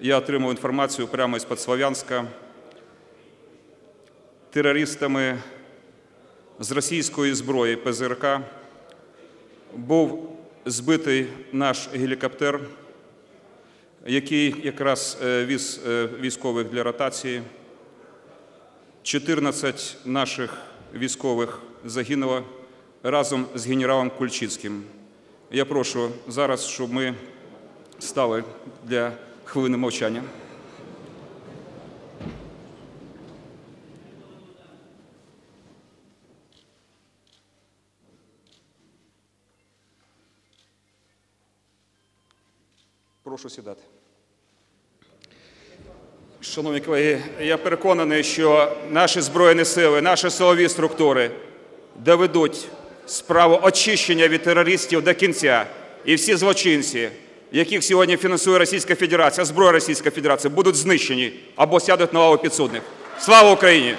Я отримав інформацію прямо із-під Слов'янська. Терористами з російської зброї ПЗРК був збитий наш гелікоптер, який якраз е, віз е, військових для ротації. 14 наших військових загинуло разом з генералом Кульчицьким. Я прошу зараз, щоб ми стали для хвилини мовчання. Прошу сідати. Шановні колеги, я переконаний, що наші збройні сили, наші силові структури доведуть справу очищення від терористів до кінця. І всі злочинці, яких сьогодні фінансує Російська Федерація, зброя Російської Федерації, будуть знищені або сядуть на лаву підсудних. Слава Україні!